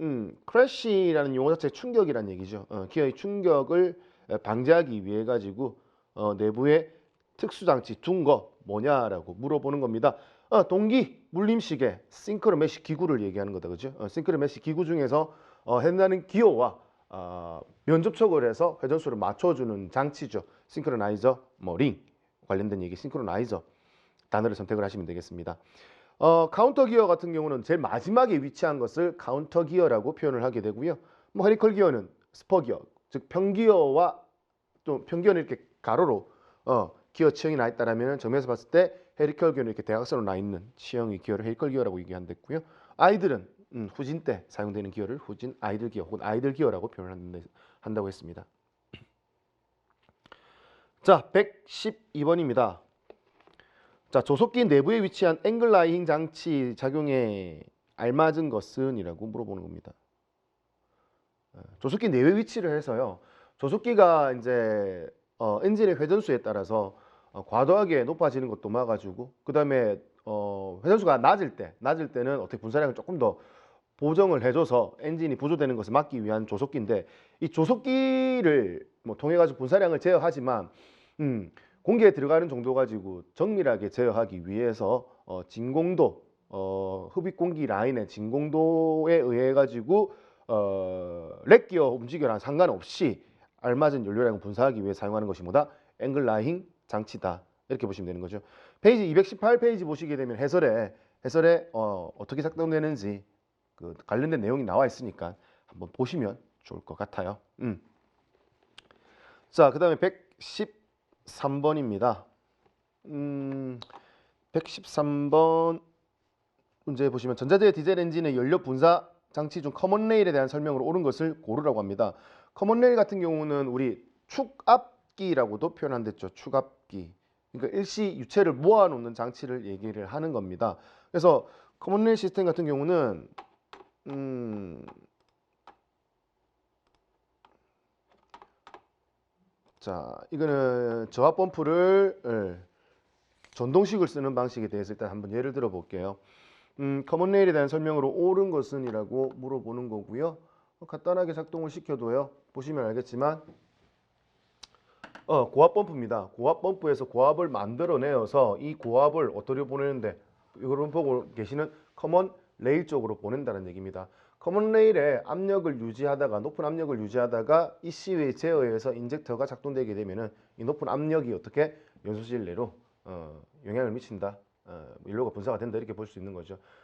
음, 크래시라는 용어 자체 충격이란 얘기죠. 어, 기어의 충격을 에, 방지하기 위해 가지고 어, 내부에 특수장치 둔 거 뭐냐라고 물어보는 겁니다. 어, 동기 물림시계 싱크로 메시 기구를 얘기하는 거다 그죠? 어, 싱크로 메시 기구 중에서 어, 해당하는 기호와 어, 면접촉을 해서 회전수를 맞춰주는 장치죠. 싱크로나이저, 뭐 링 관련된 얘기 싱크로나이저 단어를 선택을 하시면 되겠습니다. 어, 카운터 기어 같은 경우는 제일 마지막에 위치한 것을 카운터 기어라고 표현을 하게 되고요. 뭐 허리컬 기어는 스퍼 기어, 즉 평기어와 또 평기어는 이렇게 가로로 어, 기어 치형이 나 있다라면 정면에서 봤을 때 헤리컬 기어는 이렇게 대각선으로 나 있는 치형의 기어를 헤리컬 기어라고 얘기한댔고요. 아이들은 음, 후진 때 사용되는 기어를 후진 아이들 기어 혹은 아이들 기어라고 표현한다고 했습니다. 자, 112번입니다. 자, 조속기 내부에 위치한 앵글 라이팅 장치 작용에 알맞은 것은 이라고 물어보는 겁니다. 어, 조속기 내외 위치를 해서요. 조속기가 이제 어, 엔진의 회전수에 따라서 어, 과도하게 높아지는 것도 막아주고 그 다음에 어, 회전수가 낮을 때 낮을 때는 어떻게 분사량을 조금 더 보정을 해줘서 엔진이 부조되는 것을 막기 위한 조속기인데 이 조속기를 뭐 통해 가지고 분사량을 제어하지만 음, 공기에 들어가는 정도 가지고 정밀하게 제어하기 위해서 어, 진공도 어, 흡입 공기 라인의 진공도에 의해 가지고 어, 렉기어 움직여랑 상관없이 알맞은 연료량을 분사하기 위해 사용하는 것이 뭐다? 앵글 라잉 장치다. 이렇게 보시면 되는 거죠. 페이지 218 페이지 보시게 되면 해설에 해설에 어, 어떻게 작동되는지 그 관련된 내용이 나와 있으니까 한번 보시면 좋을 것 같아요. 음. 자, 그 다음에 113번입니다. 음, 113번 문제 보시면 전자제의 디젤 엔진의 연료 분사 장치 중 커먼 레일에 대한 설명으로 옳은 것을 고르라고 합니다. 커먼 레일 같은 경우는 우리 축압기라고도 표현한댔죠. 축압기. 그러니까 일시 유체를 모아 놓는 장치를 얘기를 하는 겁니다. 그래서 커먼 레일 시스템 같은 경우는 음, 자 이거는 저압 펌프를 예, 전동식을 쓰는 방식에 대해서 일단 한번 예를 들어 볼게요. 음, 커먼 레일에 대한 설명으로 옳은 것은 이라고 물어보는 거고요. 어, 간단하게 작동을 시켜도요. 보시면 알겠지만 어, 고압 펌프입니다. 고압 펌프에서 고압을 만들어내어서 이 고압을 어디로 보내는데 이걸 보고 계시는 커먼 레일 쪽으로 보낸다는 얘기입니다. 커먼 레일에 압력을 유지하다가 높은 압력을 유지하다가 ECU의 제어에서 인젝터가 작동되게 되면은 이 높은 압력이 어떻게 연소실 내로 어, 영향을 미친다. 어, 연료가 분사가 된다 이렇게 볼 수 있는 거죠.